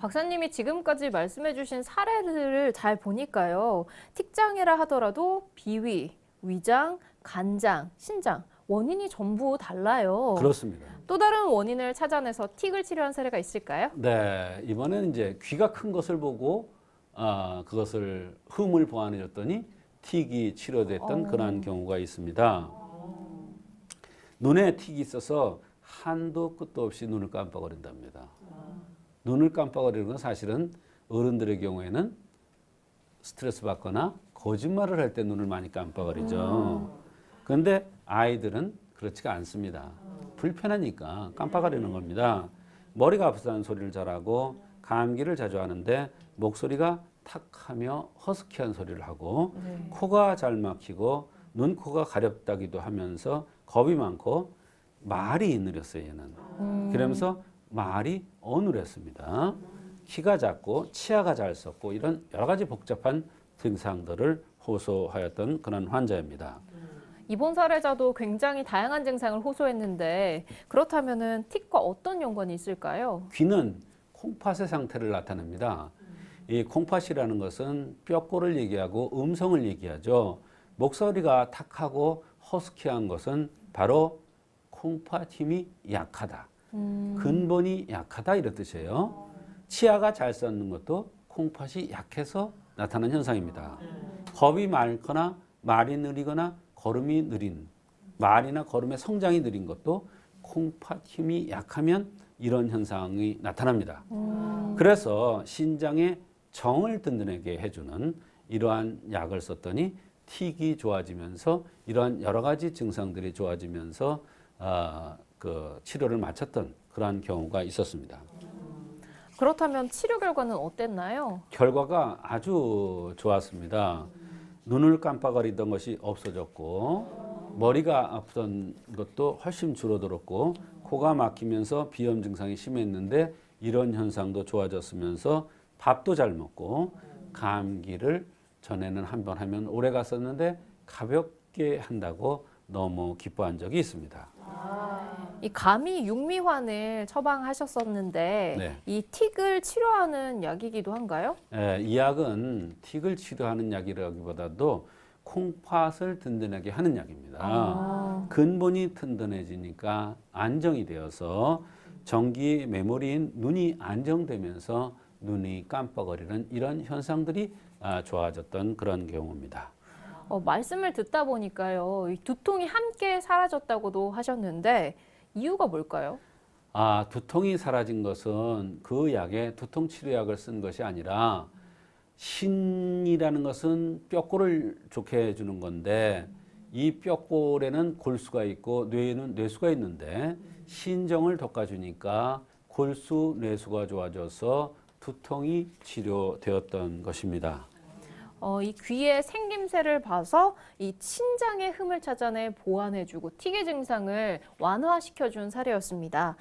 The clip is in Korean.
박사님이 지금까지 말씀해주신 사례들을 잘 보니까요. 틱장애라 하더라도 비위, 위장, 간장, 신장 원인이 전부 달라요. 그렇습니다. 또 다른 원인을 찾아내서 틱을 치료한 사례가 있을까요? 네, 이번에는 이제 귀가 큰 것을 보고 아, 그것을 흠을 보완해 줬더니 틱이 치료됐던 어. 그러한 경우가 있습니다. 눈에 틱이 있어서 한도 끝도 없이 눈을 깜빡거린답니다. 눈을 깜빡거리는 건 사실은 어른들의 경우에는 스트레스 받거나 거짓말을 할 때 눈을 많이 깜빡거리죠. 그런데 아이들은 그렇지가 않습니다. 불편하니까 깜빡거리는 겁니다. 머리가 아프다는 소리를 잘하고 감기를 자주 하는데 목소리가 탁하며 허스키한 소리를 하고 네. 코가 잘 막히고 눈, 코가 가렵다기도 하면서 겁이 많고 말이 느렸어요, 얘는. 음. 그러면서 말이 어눌했습니다. 키가 작고 치아가 잘 썩고 이런 여러 가지 복잡한 증상들을 호소하였던 그런 환자입니다. 이번 사례자도 굉장히 다양한 증상을 호소했는데 그렇다면은 틱과 어떤 연관이 있을까요? 귀는 콩팥의 상태를 나타냅니다. 이 콩팥이라는 것은 뼈골을 얘기하고 음성을 얘기하죠. 목소리가 탁하고 허스키한 것은 바로 콩팥 힘이 약하다. 음. 근본이 약하다 이런 뜻이에요. 치아가 잘 썩는 것도 콩팥이 약해서 나타나는 현상입니다. 겁이 많거나 말이 느리거나 걸음이 느린 말이나 걸음의 성장이 느린 것도 콩팥 힘이 약하면 이런 현상이 나타납니다. 음. 그래서 신장의 정을 든든하게 해주는 이러한 약을 썼더니 틱이 좋아지면서 이러한 여러 가지 증상들이 좋아지면서 아, 그 치료를 마쳤던 그러한 경우가 있었습니다. 그렇다면 치료 결과는 어땠나요? 결과가 아주 좋았습니다. 눈을 깜빡거리던 것이 없어졌고 머리가 아프던 것도 훨씬 줄어들었고 코가 막히면서 비염 증상이 심했는데 이런 현상도 좋아졌으면서 밥도 잘 먹고 감기를 전에는 한 번 하면 오래 갔었는데 가볍게 한다고 너무 기뻐한 적이 있습니다. 이 감이 육미환을 처방하셨었는데 네. 이 틱을 치료하는 약이기도 한가요? 예, 이 약은 틱을 치료하는 약이라기보다도 콩팥을 든든하게 하는 약입니다. 아. 근본이 든든해지니까 안정이 되어서 전기 메모리인 눈이 안정되면서 눈이 깜빡거리는 이런 현상들이 아, 좋아졌던 그런 경우입니다. 어, 말씀을 듣다 보니까요, 이 두통이 함께 사라졌다고도 하셨는데 이유가 뭘까요? 아, 두통이 사라진 것은 그 약에 두통 치료약을 쓴 것이 아니라 신이라는 것은 뼈골을 좋게 해주는 건데 이 뼈골에는 골수가 있고 뇌에는 뇌수가 있는데 신정을 돋궈주니까 골수 뇌수가 좋아져서 두통이 치료되었던 것입니다. 어, 이 귀의 생김새를 봐서 이 신장의 흠을 찾아내 보완해주고 틱의 증상을 완화시켜준 사례였습니다.